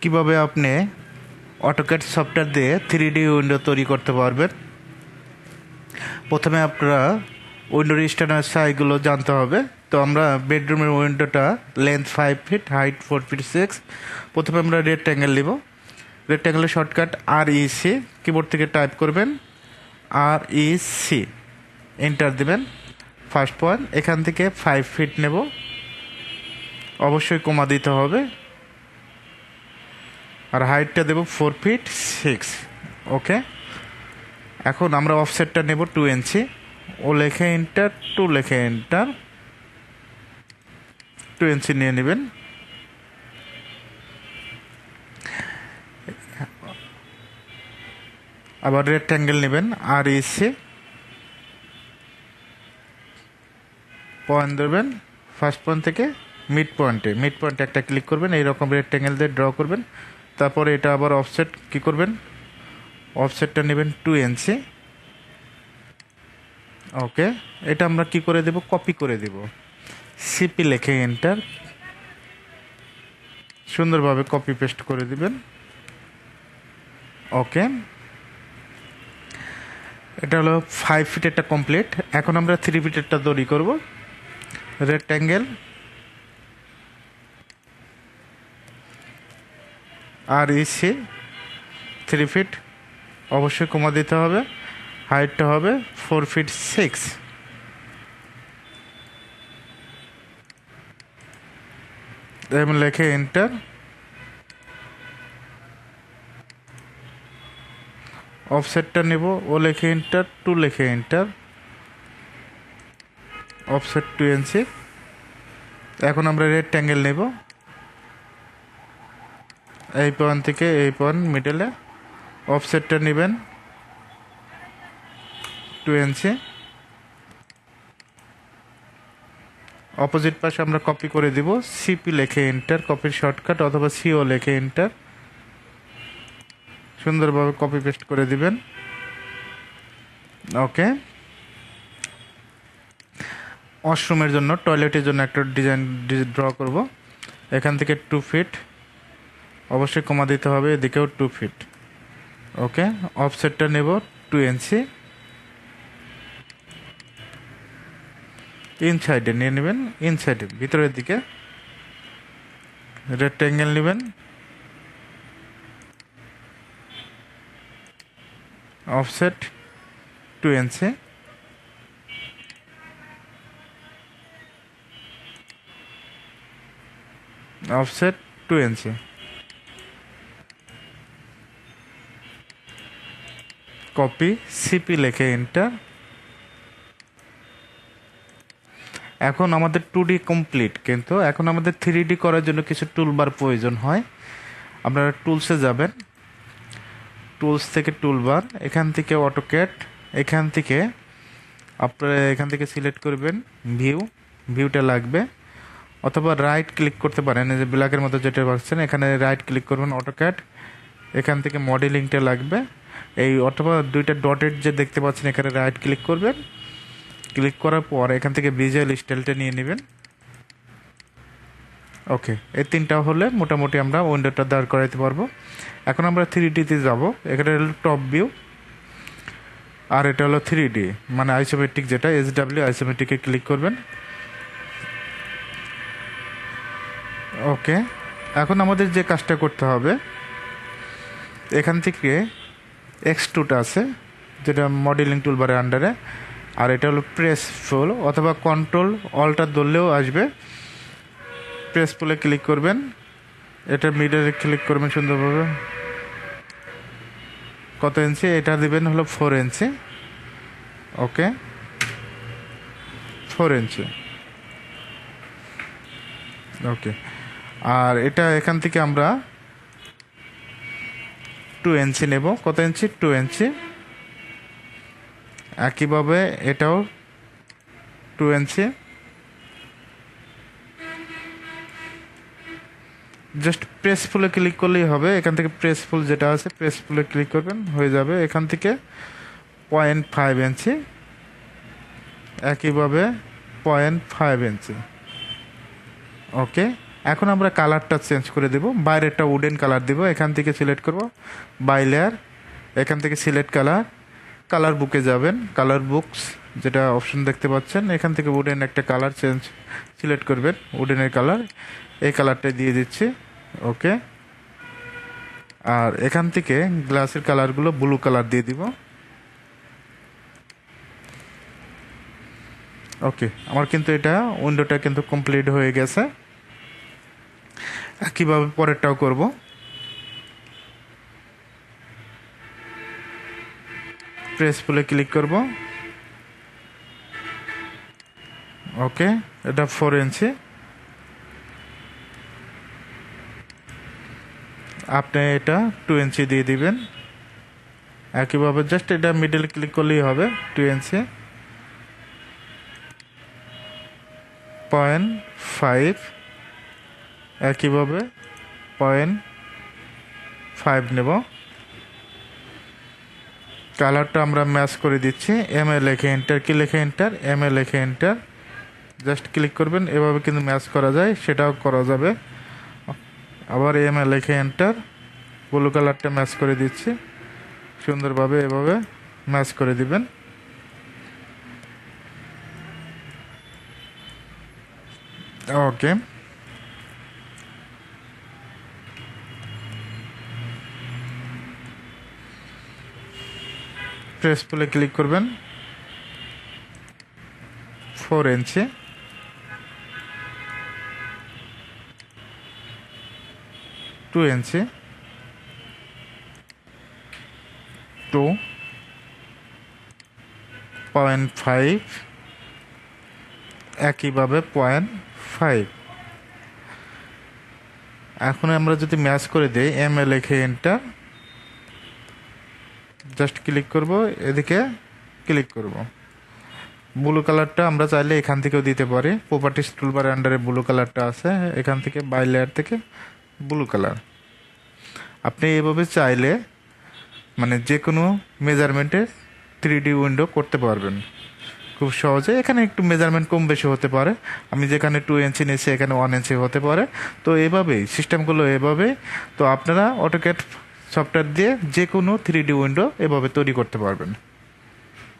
কীভাবে আপনি AutoCAD software দিয়ে থ্রি ডি উইন্ডো তৈরি করতে পারবেন? প্রথমে আপনারা উইন্ডোর স্ট্যান্ডার্ড সাইজগুলো জানতে হবে। তো আমরা বেডরুমের উইন্ডোটা length five feet height four feet six প্রথমে আমরা রেড ট্যাঙ্গেল নিব। রেড ট্যাঙ্গেলের shortcut R E C keyboard থেকে টাইপ করবেন। আর ই সি এন্টার দেবেন। ফার্স্ট পয়েন্ট এখান থেকে ফাইভ ফিট নেব। অবশ্যই কমা দিতে হবে। আর হাইটটা দেবো ফোর ফিট সিক্স ওকে এখন আমরা অফসেটটা নেব টু ইঞ্চি ও লেখে এন্টার টু লেখে এন্টার টু ইঞ্চি নিয়ে নেবেন। আবার রেক্ট্যাঙ্গেল নেবেন, আর ইসে পয়েন্ট ধরবেন ফার্স্ট পয়েন্ট থেকে মিড পয়েন্টে মিড পয়েন্টে একটা ক্লিক করবেন, এইরকম রেক্ট্যাঙ্গেল দিয়ে ড্র করবেন। তারপরে এটা আবার অফসেট কি করবেন? অফসেটটা নেবেন টু ইঞ্চি ওকে এটা আমরা কি করে দেব? কপি করে দেব। সিপি লেখে এন্টার সুন্দরভাবে কপি পেস্ট করে দিবেন। ওকে এটা হলো ফাইভ ফিটেরটা কমপ্লিট এখন আমরা থ্রি ফিটেরটা তৈরি করব। Rectangle R EC three feet অবশ্যই কমা দিতে হবে হাইটটা হবে ফোর ফিট সিক্স এবং লেখে এন্টার অফসেটটা নেব, ও লেখে এন্টার টু লেখে এন্টার অফসেট টু এনসি এখন আমরা রেড ট্যাঙ্গেল নেব। এই পয়েন্ট থেকে এই পয়েন্ট মিডলে অফসেটটা নেবেন টু এনসি অপোজিট পাশে আমরা কপি করে দিব সিপি লেখে এন্টার কপির শর্টকাট অথবা সিও লেখে এন্টার সুন্দরভাবে কপি পেস্ট করে দিবেন। ওকে ওয়াশরুমের জন্য টয়লেটের জন্য একটা ডিজাইন ড্র করব। এখান থেকে টু ফিট অবশ্যই কমা দিতে হবে, এদিকেও টু ফিট ওকে অফসেটটা নেব টু ইঞ্চি ইনসাইডে নিয়ে নেবেন ইনসাইডে ভিতরের দিকে রেক্ট্যাঙ্গেল নেবেন। Offset two inch offset two inch copy CP লেখে এন্টার এখন আমাদের টু ডি কমপ্লিট কিন্তু এখন আমাদের থ্রি ডি করার জন্য কিছু টুলবার প্রয়োজন হয়। আপনারা টুলসে যাবেন। টুলস থেকে টুলবার এখান থেকে অটোক্যাট এখান থেকে আপনারা এখান থেকে সিলেক্ট করবেন ভিউ ভিউটা লাগবে। অথবা রাইট ক্লিক করতে পারেন যে ব্ল্যাকের মতো যেটা পাচ্ছেন, এখানে রাইট ক্লিক করবেন অটোক্যাট এখান থেকে মডেলিংটা লাগবে। এই অথবা দুইটা ডটের যে দেখতে পাচ্ছেন, এখানে রাইট ক্লিক করবেন। ক্লিক করার পর এখান থেকে ভিজুয়াল স্টাইলটা নিয়ে নেবেন। ওকে এই তিনটা হলে মোটামুটি আমরা উইন্ডোটা দাঁড় করাইতে পারব। এখন আমরা থ্রি ডিতে যাব। এখানে হলো টপ ভিউ আর এটা হলো থ্রি ডি মানে আইসোমেট্রিক যেটা এস ডাব্লিউ আইসোমেট্রিকে ক্লিক করবেন। ওকে এখন আমাদের যে কাজটা করতে হবে, এখান থেকে এক্স টুটা আছে, যেটা মডেলিং টুলবারের আন্ডারে আর এটা হলো প্রেস ফুল অথবা কন্ট্রোল অলটা ধরলেও আসবে। প্রেস ফুলে ক্লিক করবেন। এটা মিডলে ক্লিক করবেন সুন্দরভাবে। কত ইঞ্চি এটা দিবেন হলো four inch okay four inch ওকে আর এটা এখান থেকে আমরা টু ইঞ্চি নেব। কত ইঞ্চি টু ইঞ্চি একইভাবে এটাও two inch just press pull click করলেই হবে। এখান থেকে প্রেস ফুল যেটা আছে প্রেস ফুলে ক্লিক করবেন, হয়ে যাবে। এখান থেকে পয়েন্ট ফাইভ ইঞ্চি একইভাবে পয়েন্ট ফাইভ ইঞ্চি ওকে এখন আমরা কালারটা চেঞ্জ করে দেব। বাইরেরটা উডেন কালার দেব। এখান থেকে সিলেক্ট করব। বাই লেয়ার এখান থেকে সিলেক্ট কালার কালার বুকে যাবেন। কালার বুকস যেটা অপশন দেখতে পাচ্ছেন, এখান থেকে উডেন একটা কালার চেঞ্জ সিলেক্ট করবেন। উডেনের কালার এই কালারটা দিয়ে দিচ্ছি। ওকে আর এখান থেকে গ্লাসের কালারগুলো ব্লু কালার দিয়ে দিব। ওকে আমার কিন্তু এটা উইন্ডোটা কিন্তু কমপ্লিট হয়ে গেছে। কীভাবে পরেরটাও করব। প্রেস ফুলে ক্লিক করব। ওকে এটা ফোর ইঞ্চি আপনি এটা টু ইঞ্চি দিয়ে দিবেন। একইভাবে জাস্ট এটা মিডল ক্লিক করলেই হবে টু ইঞ্চি পয়েন্ট ফাইভ একইভাবে পয়েন্ট ফাইভ নেব। কালারটা আমরা ম্যাচ করে দিচ্ছি। এম এ লেখে এন্টার কি লেখে এন্টার এম এ লেখে এন্টার জাস্ট ক্লিক করবেন। এভাবে কিন্তু ম্যাচ করা যায়। সেটাও করা যাবে। আবার এম এ লেখে এন্টার ব্লু কালারটা ম্যাচ করে দিচ্ছি। সুন্দরভাবে এভাবে ম্যাচ করে দিবেন। ওকে প্রেস পুলে ক্লিক করবেন। Four inch two inch two point five একইভাবে পয়েন্ট ফাইভ এখন আমরা যদি ম্যাচ করে দিই এম এ লেখে এন্টার জাস্ট ক্লিক করব, এদিকে ক্লিক করব। ব্লু কালারটা আমরা চাইলে এখান থেকেও দিতে পারি। প্রপার্টিস টুলবার আন্ডারে ব্লু কালারটা আছে, এখান থেকে বাই লেয়ার থেকে ব্লু কালার আপনি এভাবে চাইলে মানে যে কোনো মেজারমেন্টে থ্রি ডি উইন্ডো করতে পারবেন। খুব সহজে। এখানে একটু মেজারমেন্ট কম বেশি হতে পারে। আমি যেখানে টু ইঞ্চি নিয়েছি, এখানে ওয়ান ইঞ্চি হতে পারে। তো এভাবেই সিস্টেমগুলো এভাবেই। তো আপনারা অটোক্যাট সফটওয়্যার দিয়ে যে কোনো থ্রি ডি উইন্ডো এভাবে তৈরি করতে পারবেন।